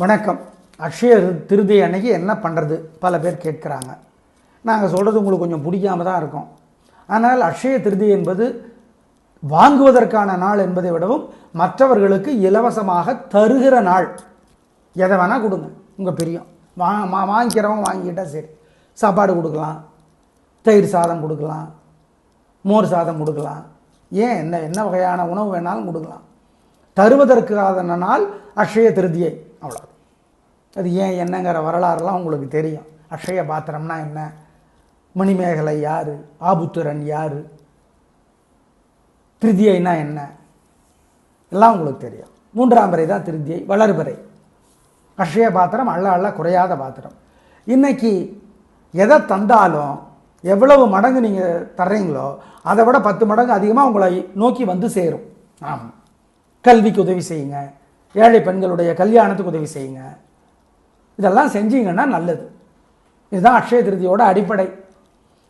வணக்கம். அக்ஷய திருதி அன்னைக்கு என்ன பண்ணுறது பல பேர் கேட்குறாங்க. நாங்கள் சொல்கிறது உங்களுக்கு கொஞ்சம் பிடிக்காம தான் இருக்கும். ஆனால் அக்ஷய திருதி என்பது வாங்குவதற்கான நாள் என்பதை விடவும் மற்றவர்களுக்கு இலவசமாக தருகிற நாள். எதை வேணால் கொடுங்க. உங்கள் பிரியம். வா மா வாங்கிக்கிறவங்க வாங்கிக்கிட்டால் சரி. சாப்பாடு கொடுக்கலாம். தயிர் சாதம் கொடுக்கலாம். மோர் சாதம் கொடுக்கலாம். ஏன்? என்ன என்ன வகையான உணவு வேணாலும் கொடுக்கலாம். தருவதற்கான நாள் அக்ஷய திருதியை. அவ்வளோ அது ஏன் என்னங்கிற வரலாறுலாம் உங்களுக்கு தெரியும். அக்ஷய பாத்திரம்னா என்ன? மணிமேகலை யார்? ஆபுத்திரன் யார்? திருதியைனா என்ன? எல்லாம் உங்களுக்கு தெரியும். மூன்றாம் பிறை தான் திருதியை வளர்பிறை அக்ஷய பாத்திரம் அள்ள அள்ள குறையாத பாத்திரம். இன்றைக்கி எதை தந்தாலும் எவ்வளவு மடங்கு நீங்கள் தர்றீங்களோ அதை விட பத்து மடங்கு அதிகமாக உங்களை நோக்கி வந்து சேரும். ஆமாம் கல்விக்கு உதவி செய்யுங்க. ஏழை பெண்களுடைய கல்யாணத்துக்கு உதவி செய்யுங்க. இதெல்லாம் செஞ்சீங்கன்னா நல்லது. இதுதான் அக்ஷய திருதியோட அடிப்படை.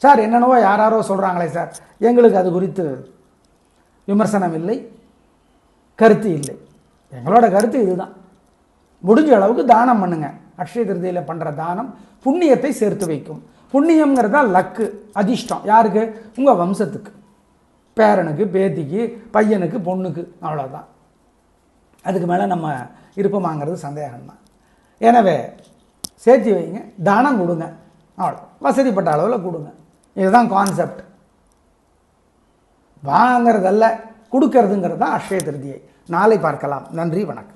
சார் என்னென்னவோ யாராரோ சொல்கிறாங்களே சார். எங்களுக்கு அது குறித்து விமர்சனம் இல்லை. கருத்து இல்லை. எங்களோட கருத்து இதுதான். முடிஞ்ச அளவுக்கு தானம் பண்ணுங்க. அக்ஷய திருதியில் பண்ணுற தானம் புண்ணியத்தை சேர்த்து வைக்கும். புண்ணியம்ங்கிறது தான் லக்கு அதிர்ஷ்டம். யாருக்கு? உங்கள் வம்சத்துக்கு. பேரனுக்கு பேத்திக்கு பையனுக்கு பொண்ணுக்கு. அவ்வளோதான் அதுக்கு மேலே நம்ம இருப்போமாங்கிறது சந்தேகம்தான். எனவே சேர்த்து வைங்க தானம் கொடுங்க. அவ்வளோ வசதிப்பட்ட அளவில் கொடுங்க. இதுதான் கான்செப்ட் வாங்கிறதல்ல கொடுக்கறதுங்கிறது தான் அக்ஷய திருதியை. நாளை பார்க்கலாம். நன்றி வணக்கம்.